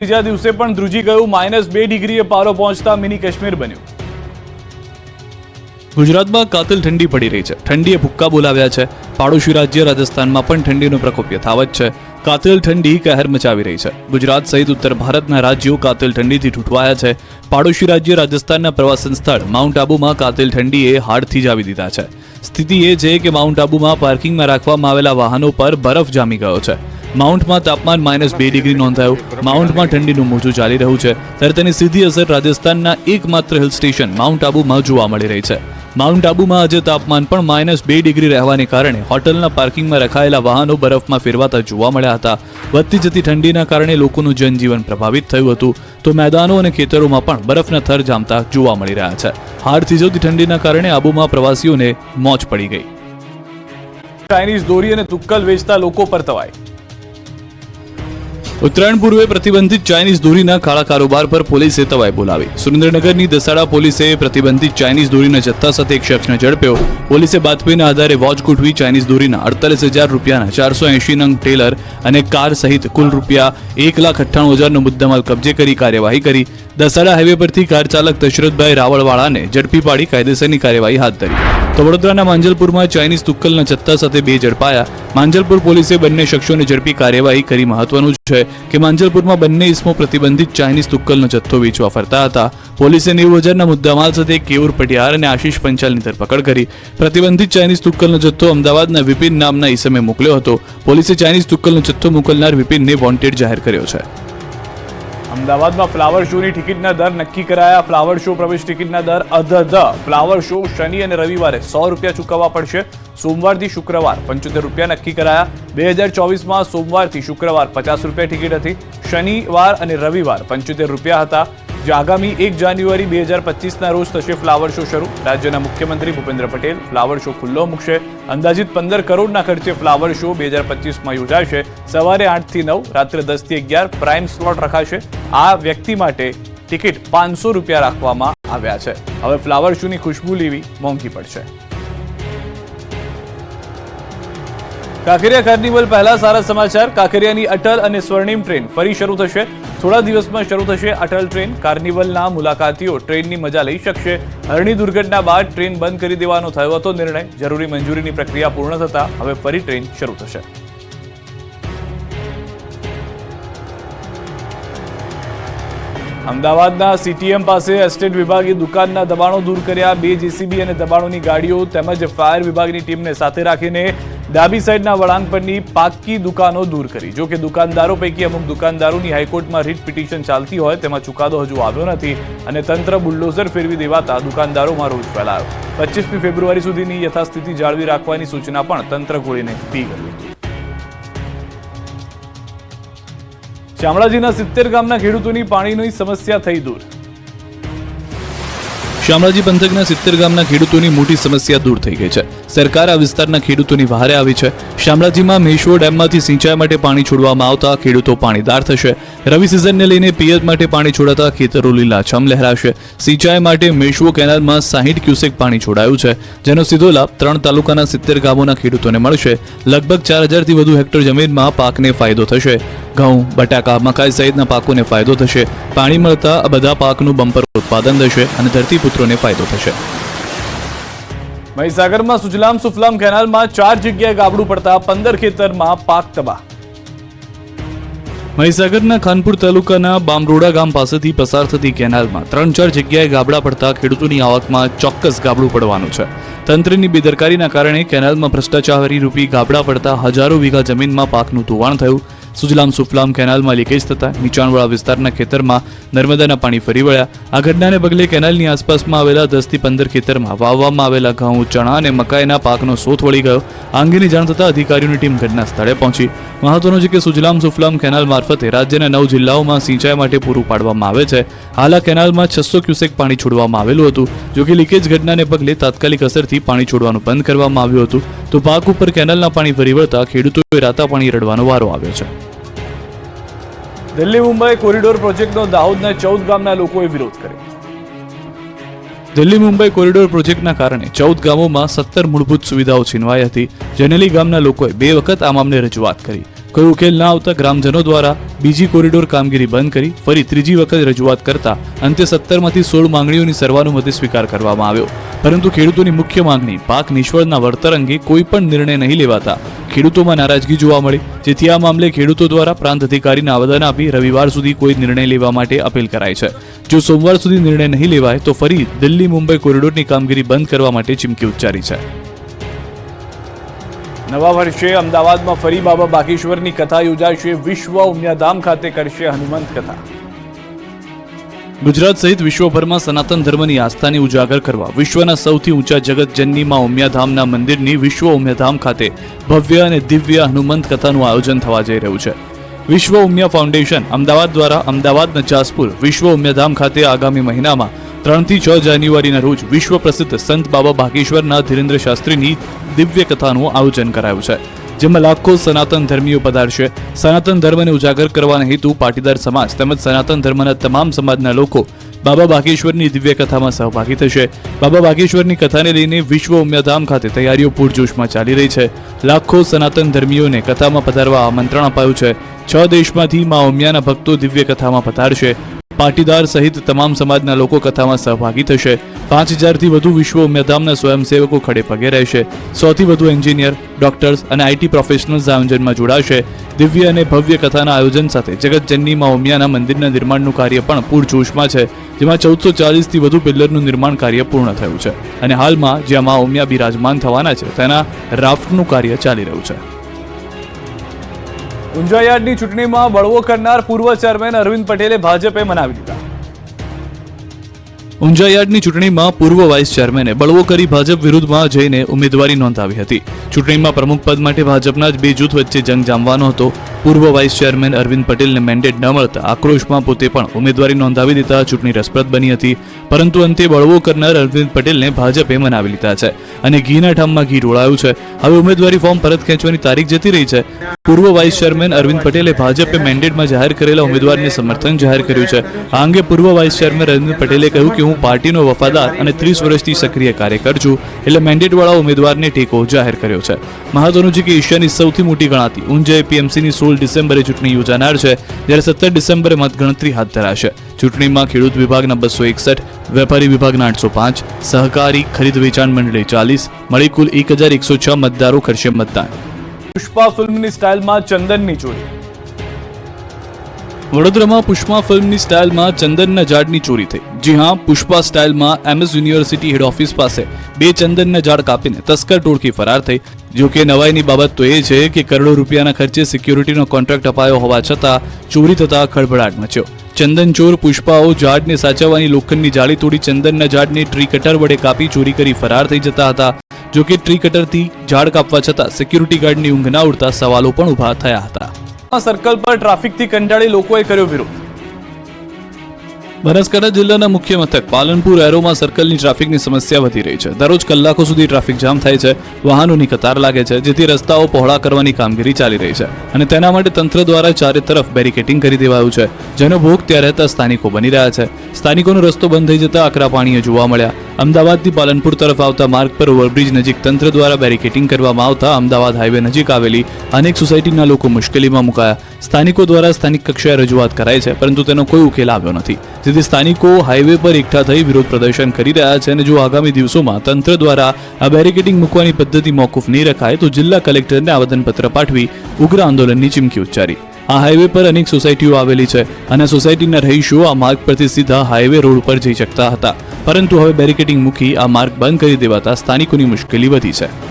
ત્રીજા દિવસે પણ ધ્રુજી ગયું, માઇનસ બે ડિગ્રીએ પારો પહોંચતા મિની કાશ્મીર બન્યું. ગુજરાતમાં કાતિલ ઠંડી પડી રહી છે. ઠંડીએ ભુક્કા બોલાવ્યા છે. પાડોશી રાજ્ય રાજસ્થાનમાં પણ ઠંડીનો પ્રકોપ યથાવત છે. કાતિલ ઠંડી કહેર મચાવી રહી છે. ગુજરાત સહિત ઉત્તર ભારતના રાજ્યો કાતિલ ઠંડીથી ઠૂંઠવાયા છે. પાડોશી રાજ્ય રાજસ્થાનના પ્રવાસન સ્થળ માઉન્ટ આબુમાં કાતિલ ઠંડીએ હાડથી જાવી દીધા છે. સ્થિતિ એ છે કે માઉન્ટ આબુમાં પાર્કિંગમાં રાખવામાં આવેલા વાહનો પર બરફ જામી ગયો છે. માઉન્ટમાં તાપમાન માઇનસ બે ડિગ્રી નોંધાયું. માઉન્ટમાં ઠંડીનું મોજું ચાલી રહ્યું છે. ત્યારે તેની સીધી અસર રાજસ્થાનના એકમાત્ર હિલ સ્ટેશન, માઉન્ટ આબુમાં જોવા મળી રહી છે. માઉન્ટ આબુમાં આજે તાપમાન પણ માઇનસ બે ડિગ્રી રહેવાને કારણે હોટલના પાર્કિંગમાં રખાયેલા વાહનો બરફમાં ફેરવાતા જોવા મળ્યા હતા. વધતી જતી ઠંડીના કારણે લોકોનું જનજીવન પ્રભાવિત થયું હતું. તો મેદાનો અને ખેતરોમાં પણ બરફના થર જામતા જોવા મળી રહ્યા છે. હાડ થીજવતી ઠંડીના કારણે આબુમાં પ્રવાસીઓને મોજ પડી ગઈ. ચાઇનીઝ દોરી અને તુક્કલ વેચતા લોકો પર તવાઈ. ઉત્તરાયણ પૂર્વે પ્રતિબંધિત ચાઇનીઝ દોરીના કાળા કારોબાર પર પોલીસે તવાઈ બોલાવી. સુરેન્દ્રનગરની દસાડા પોલીસે પ્રતિબંધિત ચાઇનીઝ દોરીના જથ્થા સાથે એક શખ્સને ઝડપ્યો. પોલીસે બાતમીના આધારે વોચ ગોઠવી ચાઇનીઝ દોરીના અડતાલીસ હજાર રૂપિયાના ચારસો એંશી નંગ ટેલર અને કાર સહિત કુલ રૂપિયા એક લાખ અઠ્ઠાણું હજારનો મુદ્દામાલ કબજે કરી કાર્યવાહી કરી. દસાડા હાઈવે પરથી કાર ચાલક દશરથભાઈ રાવળવાળાને ઝડપી પાડી કાયદેસરની કાર્યવાહી હાથ ધરી. તો વડોદરાના માંજલપુરમાં ચાઇનીઝ તુક્કલના જથ્થા સાથે બે ઝડપાયા. માંજલપુર પોલીસે બંને શખ્સોને ઝડપી કાર્યવાહી કરી. મહત્વનું છે કે માંજલપુરમાં બંને ઇસમો પ્રતિબંધિત ચાઇનીઝ તુક્કલનો જથ્થો વેચવા ફરતા હતા. પોલીસે નેવું હજારના મુદ્દામાલ સાથે કેવુર પટિયાર અને આશીષ પંચાલની ધરપકડ કરી. પ્રતિબંધિત ચાઇનીઝ તુક્કલનો જથ્થો અમદાવાદના વિપિન નામના ઈસમે મોકલ્યો હતો. પોલીસે ચાઇનીઝ તુક્કલનો જથ્થો મોકલનાર વિપિનને વોન્ટેડ જાહેર કર્યો છે. અમદાવાદમાં ફ્લાવર શોની ટિકિટના દર નક્કી કરાયા. ફ્લાવર શો પ્રવેશ ટિકિટના દર અધધ ફ્લાવર શો શનિ અને રવિવારે સો રૂપિયા ચૂકવવા પડશે. સોમવારથી શુક્રવાર પંચોતેર રૂપિયા નક્કી કરાયા. બે હજાર ચોવીસમાં સોમવારથી શુક્રવાર પચાસ રૂપિયા ટિકિટ હતી. શનિવાર અને રવિવાર પંચોતેર રૂપિયા હતા. જે આગામી એક જાન્યુઆરી બે હજાર પચીસના રોજ થશે ફ્લાવર શો શરૂ. રાજ્યના મુખ્યમંત્રી ભૂપેન્દ્ર પટેલ ફ્લાવર શો ખુલ્લો મૂકશે. અંદાજિત પંદર કરોડના ખર્ચે ફ્લાવર શો બે હજાર પચીસમાં યોજાશે. સવારે આઠથી નવ, રાત્રે દસથી અગિયાર પ્રાઇમ સ્લોટ રખાશે. આ વ્યક્તિ માટે ટિકિટ પાંચસો રૂપિયા રાખવામાં આવ્યા છે. હવે ફ્લાવર શોની ખુશ્બુ લેવી મોંઘી પડશે. કાંકરિયા કાર્નિવલ પહેલા સારા સમાચાર. કાંકરિયાની અટલ અને સ્વર્ણિમ ટ્રેન ફરી શરૂ થશે. થોડા દિવસમાં શરૂ થશે અટલ ટ્રેન. કાર્નિવલના મુલાકાતીઓ ટ્રેનની મજા લઈ શકશે. હરણી દુર્ઘટના બાદ ટ્રેન બંધ કરી દેવાનો થયો હતો નિર્ણય. જરૂરી મંજૂરીની પ્રક્રિયા પૂર્ણ થતા હવે ફરી ટ્રેન શરૂ થશે. અમદાવાદના સીટીએમ પાસે એસ્ટેટ વિભાગે દુકાનના દબાણો દૂર કર્યા. બે જેસીબી અને દબાણોની ગાડીઓ તેમજ ફાયર વિભાગની ટીમને સાથે રાખીને ડાબી સાઈડના વળાંક પરની પાકી દુકાનો દૂર કરી. જો કે દુકાનદારો પૈકી અમુક દુકાનદારોની હાઈકોર્ટમાં રીટ પિટિશન ચાલતી હોય, તેમાં ચુકાદો હજુ આવ્યો નથી અને તંત્ર બુલડોઝર ફેરવી દેવાતા દુકાનદારોમાં રોષ ફેલાયો. પચીસમી ફેબ્રુઆરી સુધીની યથાસ્થિતિ જાળવી રાખવાની સૂચના પણ તંત્ર ગોળીને પી ગયું. શામળાજીના સિત્તેર ગામના ખેડૂતોની પાણીની સમસ્યા થઈ દૂર. શામળાજી પંથકના સિત્તેર ગામના ખેડૂતોની મોટી સમસ્યા દૂર થઈ ગઈ છે. સરકાર આ વિસ્તારના ખેડૂતોની વહારે આવી છે. શામળાજીમાં મેશ્વો ડેમમાંથી સિંચાઈ માટે પાણી છોડવામાં આવતા ખેડૂતો પાણીદાર થશે. રવિ સિઝનને લઈને પિયત માટે પાણી છોડાતા ખેતરો લીલાછમ લહેરાશે. સિંચાઈ માટે મેશ્વો કેનાલમાં સાહીઠ ક્યુસેક પાણી છોડાયું છે, જેનો સીધો લાભ ત્રણ તાલુકાના સિત્તેર ગામોના ખેડૂતોને મળશે. લગભગ ચાર હજારથી વધુ હેક્ટર જમીનમાં પાકને ફાયદો થશે. ઘઉં, બટાકા, મકાઈ સહિતના પાકોને ફાયદો થશે. પાણી મળતા બધા પાકનું બમ્પર ઉત્પાદન થશે અને ધરતીપુત્રોને ફાયદો થશે. મહીસાગરમાં સુજલામ સુફલામ કેનાલમાં ચાર જગ્યાએ ગાબડું પડતા પંદર ખેતરમાં પાક તબાહ. મહીસાગરના ખાનપુર તાલુકાના બામરોડા ગામ પાસેથી પસાર થતી કેનાલમાં ત્રણ ચાર જગ્યાએ ગાબડા પડતા ખેડૂતોની આવકમાં ચોક્કસ ગાબડું પડવાનું છે. તંત્રની બેદરકારીના કારણે કેનાલમાં ભ્રષ્ટાચારી રૂપી ગાબડા પડતા હજારો વીઘા જમીનમાં પાકનું ધોવાણ થયું. સુજલામ સુફલામ કેનાલમાં લીકેજ થતા નીચાણવાળા વિસ્તારના ખેતરમાં નર્મદાના પાણી ફરી વળ્યા. આ ઘટનાને પગલે કેનાલની આસપાસમાં આવેલા દસથી પંદર ખેતરમાં વાવવામાં આવેલા ઘઉં, ચણા અને મકાઈના પાકનો સોથ વળી ગયો. આ અંગેની જાણ થતાં અધિકારીઓની ટીમ ઘટના સ્થળે પહોંચી. મહત્વનું છે કે સુજલામ સુફલામ કેનાલ મારફતે રાજ્યના નવ જિલ્લાઓમાં સિંચાઈ માટે પૂરું પાડવામાં આવે છે. હાલ આ કેનાલમાં છસો ક્યુસેક પાણી છોડવામાં આવેલું હતું. જો કે લીકેજ ઘટનાને પગલે તાત્કાલિક અસરથી પાણી છોડવાનું બંધ કરવામાં આવ્યું હતું. તો પાક ઉપર કેનાલના પાણી ફરી વળતા ખેડૂતોએ રાતા પાણી રડવાનો વારો આવ્યો છે. દિલ્હી મુંબઈ કોરિડોર પ્રોજેક્ટનો દાહોદના ચૌદ ગામના લોકોએ વિરોધ કર્યો. દિલ્હી મુંબઈ કોરિડોર પ્રોજેક્ટના કારણે ચૌદ ગામોમાં સત્તર મૂળભૂત સુવિધાઓ છીનવાઈ હતી. જેનેલી ગામના લોકોએ બે વખત આ મામલે રજૂઆત કરી. કોઈ ઉકેલ ના આવતા ગ્રામજનો દ્વારા બીજી કોરિડોર કામગીરી બંધ કરી ફરી ત્રીજી વખત રજૂઆત કરતા અંતે સત્તરમાંથી સોળ માંગણીઓની સર્વાનુમતે સ્વીકાર કરવામાં આવ્યો. પરંતુ ખેડૂતોની મુખ્ય માંગણી પાક નિષ્ફળના વળતર અંગે કોઈ પણ નિર્ણય નહીં લેવાતા ખેડૂતોમાં નારાજગી જોવા મળી, જેથી આ મામલે ખેડૂતો દ્વારા પ્રાંત અધિકારીને આવેદન આપી રવિવાર સુધી કોઈ નિર્ણય લેવા માટે અપીલ કરાઈ છે. જો સોમવાર સુધી નિર્ણય નહીં લેવાય તો ફરી દિલ્હી મુંબઈ કોરિડોરની કામગીરી બંધ કરવા માટે ચીમકી ઉચ્ચારી છે. નવા વર્ષે અમદાવાદમાં ફરી બાબા બાગેશ્વરની કથા યોજાશે. વિશ્વ ઉમિયાધામ ખાતે કરશે હનુમંત કથા. ગુજરાત સહિત વિશ્વભરમાં સનાતન ધર્મની આસ્થાને ઉજાગર કરવા, વિશ્વના સૌથી ઊંચા જગતજનની માં ઉમિયાધામના મંદિરની વિશ્વ ઉમિયાધામ ખાતે ભવ્ય અને દિવ્ય હનુમંત કથાનું આયોજન થવા જઈ રહ્યું છે. વિશ્વ ઉમિયા ફાઉન્ડેશન અમદાવાદ દ્વારા અમદાવાદના જાસપુર વિશ્વ ઉમિયાધામ ખાતે આગામી મહિનામાં ત્રણથી છ જાન્યુઆરીના રોજ વિશ્વ પ્રસિદ્ધ સંત બાબા ભાગેશ્વરના ધીરેન્દ્ર શાસ્ત્રીની દિવ્ય કથાનું આયોજન કરાયું છે, જેમાં લાખો સનાતન ધર્મીઓ પધારશે. સનાતન ધર્મને ઉજાગર કરવાના હેતુ પાટીદાર સમાજ તેમજ સનાતન ધર્મના તમામ સમાજના લોકો બાબા બાગેશ્વરની દિવ્ય કથામાં સહભાગી થશે. બાબા બાગેશ્વરની કથાને લઈને વિશ્વ ઉમિયાધામ ખાતે તૈયારીઓ પૂરજોશમાં ચાલી રહી છે. લાખો સનાતન ધર્મીઓને કથામાં પધારવા આમંત્રણ અપાયું છે. છ દેશમાંથી મા ઉમિયાના ભક્તો દિવ્ય કથામાં પધારશે. પાટીદાર સહિત તમામ સમાજના લોકો કથામાં સહભાગી થશે. પાંચ હજારથી વધુ વિશ્વ ઉમિયાધામના સ્વયંસેવકો ખડે પગે રહેશે. સૌથી વધુ એન્જિનિયર, ડોક્ટર્સ અને આઈટી પ્રોફેશનલ્સ આયોજનમાં જોડાશે. દિવ્ય અને ભવ્ય કથાના આયોજન સાથે જગતજનની માં ઉમિયાના મંદિરના નિર્માણનું કાર્ય પણ પૂરજોશમાં છે. જેમાં ચૌદસો ચાલીસથી વધુ પિલ્લરનું નિર્માણ કાર્ય પૂર્ણ થયું છે. અને હાલમાં જ્યાં મા ઉમિયા બિરાજમાન થવાના છે, તેના રાફ્ટનું કાર્ય ચાલી રહ્યું છે. ઊંઝા ચૂંટણીમાં બળવો કરનાર પૂર્વ ચેરમેન અરવિંદ પટેલે ભાજપે મનાવી દીધા. ઊંઝાયાર્ડની ચૂંટણીમાં પૂર્વ વાઇસ ચેરમેને બળવો કરી ભાજપ વિરુદ્ધમાં જઈને ઉમેદવારી નોંધાવી હતી. ચૂંટણીમાં પ્રમુખ પદ માટે ભાજપના જ બે જૂથ વચ્ચે જંગ જામવાનો હતો. પૂર્વ વાઇસ ચેરમેન અરવિંદ પટેલને મેન્ડેટ ન મળતા આક્રોશમાં પોતે પણ ઉમેદવારી નોંધાવી દેતા ચૂંટણી રસપ્રદ બની હતી. પરંતુ અંતે બળવો કરનાર અરવિંદ પટેલને ભાજપે મનાવી લીધા છે અને ઘીના ઠામમાં ઘી રોળાયું છે. હવે ઉમેદવારી ફોર્મ પરત ખેંચવાની તારીખ જતી રહી છે. પૂર્વ વાઇસ ચેરમેન અરવિંદ પટેલે ભાજપે મેન્ડેટમાં જાહેર કરેલા ઉમેદવારને સમર્થન જાહેર કર્યું છે. આ અંગે પૂર્વ વાઇસ ચેરમેન અરવિંદ પટેલે કહ્યું કે હું પાર્ટીનો વફાદાર અને ત્રીસ વર્ષથી સક્રિય કાર્યકર છું, એટલે મેન્ડેટવાળા ઉમેદવારને ટેકો જાહેર કર્યો છે. મહત્વનું છે કે એશિયાની સૌથી મોટી ગણાતી, ઊંઝા એપીએમસીની સોળ ડિસેમ્બરે ચૂંટણી યોજાનાર છે, જ્યારે સત્તર ડિસેમ્બરે મતગણતરી હાથ ધરાશે. ચૂંટણીમાં ખેડૂત વિભાગના બસો એકસઠ, વેપારી વિભાગના આઠસો પાંચ, સહકારી ખરીદ વેચાણ મંડળી ચાલીસ મળી કુલ એક હજાર એકસો છ મતદારો કરશે મતદાન. પુષ્પા ફિલ્મની સ્ટાઇલમાં ચંદનની ચોરી. વડોદરામાં પુષ્પા ફિલ્મની સ્ટાઇલમાં ચંદનના ઝાડની ચોરી થઈ. જી હા, પુષ્પા સ્ટાઇલમાં એમએસ યુનિવર્સિટી હેડ ઓફિસ પાસે બે ચંદનના ઝાડ કાપીને તસ્કર ટોળકી ફરાર થઈ. જો કે નવાઈની બાબત તો એ છે કે કરોડો રૂપિયાના ખર્ચે સિક્યોરિટીનો કોન્ટ્રાક્ટ અપાયો હોવા છતાં ચોરી થતા ખળભળાટ મચ્યો. ચંદન ચોર પુષ્પાઓ ઝાડને સાચવવાની લોખંડની જાળી તોડી ચંદનના ઝાડને ટ્રી કટર વડે કાપી ચોરી કરી ફરાર થઈ જતા હતા. જો કે ટ્રી કટરથી ઝાડ કાપવા છતાં સિક્યુરિટી ગાર્ડની ઊંઘ ના ઉડતા સવાલો પણ ઊભા થયા હતા. સર્કલ પર ટ્રાફિકથી કંટાળી લોકોએ કર્યો વિરોધ. બનાસકાંઠા જિલ્લાના મુખ્ય મથક પાલનપુર એરોમાં સર્કલની ટ્રાફિકની સમસ્યા વધી રહી છે. દરરોજ કલાકો સુધી ટ્રાફિક જામ થાય છે. વાહનોની કતાર લાગે છે, જેથી રસ્તાઓ પહોળા કરવાની કામગીરી ચાલી રહી છે. અને તેના માટે તંત્ર દ્વારા ચારે તરફ બેરિકેટિંગ કરી દેવાયું છે. જેનો ભોગ ત્યાં રહેતા સ્થાનિકો બની રહ્યા છે. સ્થાનિકોનો રસ્તો બંધ થઈ જતા આકરા પાણીએ જોવા મળ્યા. અમદાવાદથી પાલનપુર તરફ આવતા માર્ગ પર ઓવરબ્રિજ નજીક તંત્ર દ્વારા બેરિકેટિંગ કરવામાં આવતા અમદાવાદ હાઈવે નજીક આવેલી અનેક સોસાયટીના લોકો મુશ્કેલીમાં મુકાયા. સ્થાનિકો દ્વારા સ્થાનિક કક્ષાએ રજૂઆત કરાઈ છે, પરંતુ તેનો કોઈ ઉકેલ આવ્યો નથી. જેથી સ્થાનિકો હાઈવે પર એકઠા થઈ વિરોધ પ્રદર્શન કરી રહ્યા છે અને જો આગામી દિવસોમાં તંત્ર દ્વારા આ બેરિકેટિંગ મૂકવાની પદ્ધતિ મોકૂફ નહીં રખાય, તો જિલ્લા કલેક્ટરને આવેદનપત્ર પાઠવી ઉગ્ર આંદોલનની ચીમકી ઉચ્ચારી. આ હાઈવે પર અનેક સોસાયટીઓ આવેલી છે અને સોસાયટીના રહીશો આ માર્ગ પરથી સીધા હાઈવે રોડ પર જઈ શકતા હતા. પરંતુ હવે બેરિકેટિંગ મૂકી આ માર્ગ બંધ કરી દેવાતા સ્થાનિકોની મુશ્કેલી વધી છે.